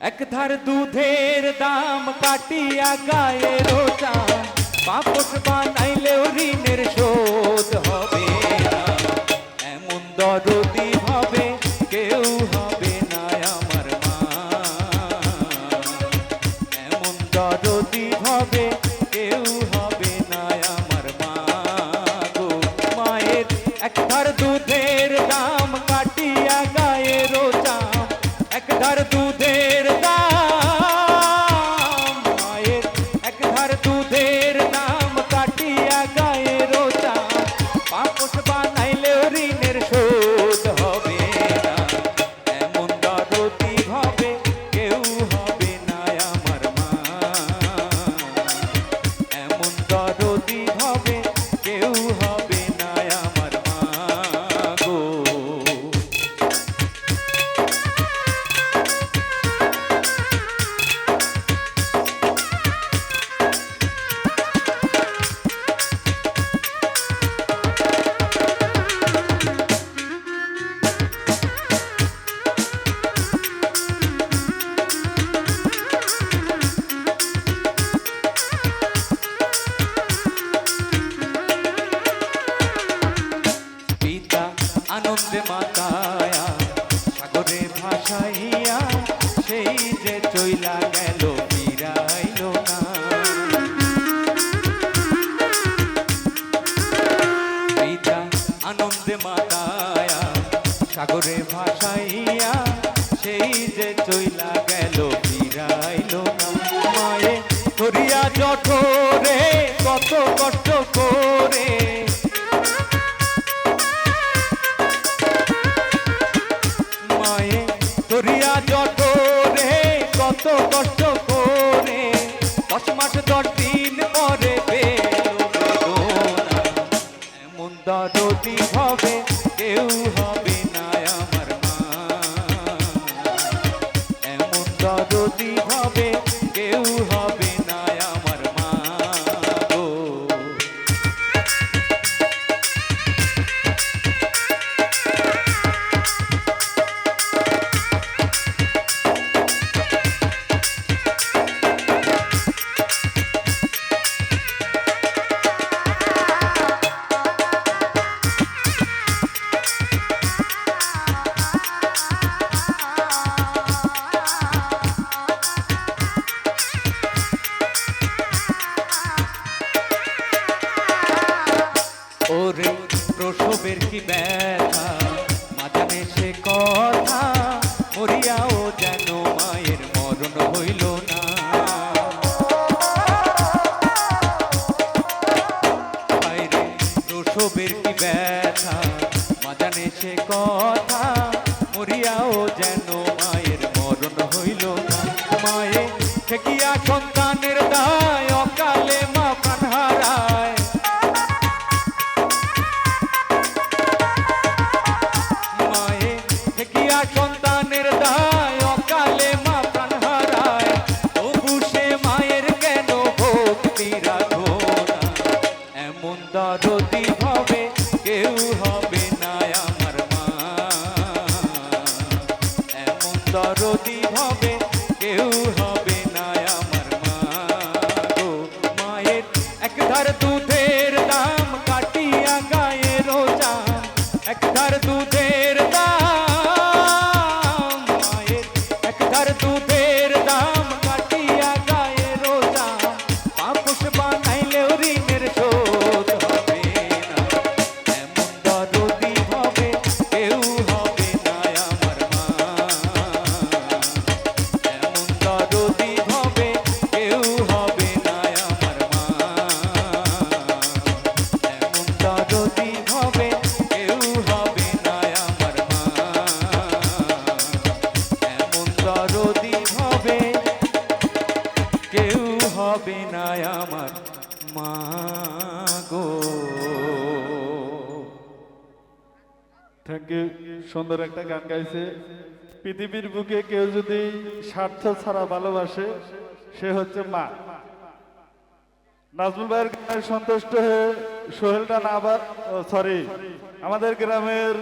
এক ধার দুধের দাম কাটিয়া গায়ে রোজা। পাপস বানাইলেও ঋণের শোধ হবে না। এমন দরদি হবে কেউ হবে না আমার মা। এমন দরদি হবে কেউ হবে না আমার মা গো। মায়ের এক ধার দুধের দাম কাটিয়া গায়ে রোজা। এক ধার আনন্দে মাতায়া, সাগরে ভাসাইয়া, সেই যে চইলা গেল, ফিরাইল না। পিতা আনন্দে মাতায়া, সাগরে ভাসাইয়া, সেই যে চইলা গেল, ফিরাইল না। মায়ে ধরিয়া জঠরে, কত কষ্ট করে কত কষ্ট করে। দশ মাস দশ দিন পরে পেল এমন দরদি হবে কেউ হবে প্রসবের কি ব্যথা? মাজানে সে কথা, মরিয়াও যেন মায়ের মরণ হইল না। মায়ে ঠেকিয়া সন্তানের দায়? অকালে মা প্রাণ মায়ে ঠেকিয়া সন্তানের দায়? এমন দরদি হবে কেউ হবে না আমার মা। এমন দরদি হবে কেউ হবে না আমার মা। গো মায়ের এক ধার দুধের দাম কাটিয়া গায়ে রোজা। এক ধার দুধের দাম হবে না আমার মা গো। থ্যাংক ইউ সুন্দর একটা গান গাইছে। পৃথিবীর বুকে কেউ যদি স্বার্থ ছাড়া ভালোবাসে, সে হচ্ছে মা। নাজমুল ভাইয়ের গানে সন্তুষ্ট হয়ে সোহেলটা না আবার সরি আমাদের গ্রামের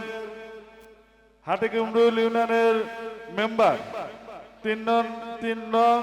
হাটে কুমরুল ইউনিয়নের মেম্বার। তিন নং তিন নং